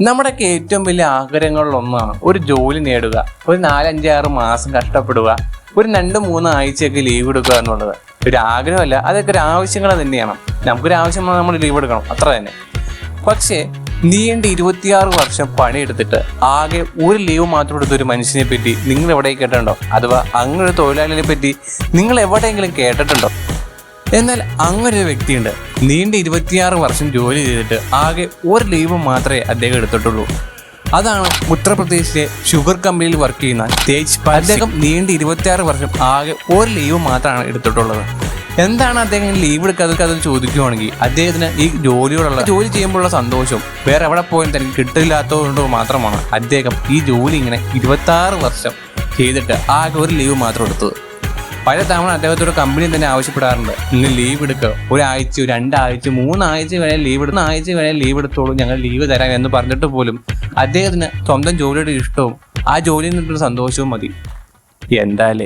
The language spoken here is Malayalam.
നമ്മുടെയൊക്കെ ഏറ്റവും വലിയ ആഗ്രഹങ്ങളിലൊന്നാണ് ഒരു ജോലി നേടുക ഒരു നാലഞ്ചാറ് മാസം കഷ്ടപ്പെടുക ഒരു രണ്ട് മൂന്ന് ആഴ്ചയൊക്കെ ലീവ് എടുക്കുക എന്നുള്ളത്. ഒരു ആഗ്രഹമല്ല അതൊക്കെ ഒരു ആവശ്യങ്ങൾ തന്നെയാണ്. നമുക്കൊരു ആവശ്യം നമ്മൾ ലീവ് എടുക്കണം അത്ര തന്നെ. പക്ഷേ നീണ്ട ഇരുപത്തിയാറ് വർഷം പണിയെടുത്തിട്ട് ആകെ ഒരു ലീവ് മാത്രം എടുത്ത ഒരു മനുഷ്യനെ പറ്റി നിങ്ങൾ എവിടെ കേട്ടിട്ടുണ്ടോ? അഥവാ അങ്ങനെ ഒരു തൊഴിലാളിനെ പറ്റി നിങ്ങൾ എവിടെയെങ്കിലും കേട്ടിട്ടുണ്ടോ? എന്നാൽ അങ്ങനെ ഒരു വ്യക്തിയുണ്ട്. നീണ്ട ഇരുപത്തിയാറ് വർഷം ജോലി ചെയ്തിട്ട് ആകെ ഒരു ലീവ് മാത്രമേ അദ്ദേഹം എടുത്തിട്ടുള്ളൂ. അതാണ് ഉത്തർപ്രദേശിലെ ഷുഗർ കമ്പനിയിൽ വർക്ക് ചെയ്യുന്ന തേജ് പാൽ അദ്ദേഹം നീണ്ട ഇരുപത്തിയാറ് വർഷം ആകെ ഒരു ലീവ് മാത്രമാണ് എടുത്തിട്ടുള്ളത്. എന്താണ് അദ്ദേഹം ലീവ് എടുക്കാതെ അത് ചോദിക്കുകയാണെങ്കിൽ അദ്ദേഹത്തിന് ഈ ജോലിയോടുള്ള ജോലി ചെയ്യുമ്പോഴുള്ള സന്തോഷവും വേറെ എവിടെ പോയാലും തനിക്ക് കിട്ടില്ലാത്തതുകൊണ്ട് മാത്രമാണ് അദ്ദേഹം ഈ ജോലി ഇങ്ങനെ ഇരുപത്തി വർഷം ചെയ്തിട്ട് ആകെ ഒരു ലീവ് മാത്രം എടുത്തത്. പല തവണ അദ്ദേഹത്തോട് കമ്പനി തന്നെ ആവശ്യപ്പെടാറുണ്ട്. ഇന്ന് ലീവ് എടുക്കുക. ഒരാഴ്ച രണ്ടാഴ്ച മൂന്നാഴ്ച വരെ ലീവ് എടുക്കുന്ന ആഴ്ച വരെ ലീവ് എടുത്തോളൂ. ഞങ്ങൾ ലീവ് തരാം എന്ന് പറഞ്ഞിട്ട് പോലും അദ്ദേഹത്തിന് സ്വന്തം ജോലിയുടെ ഇഷ്ടവും ആ ജോലിയിൽ നിന്നുള്ള സന്തോഷവും മതി. എന്തായാലേ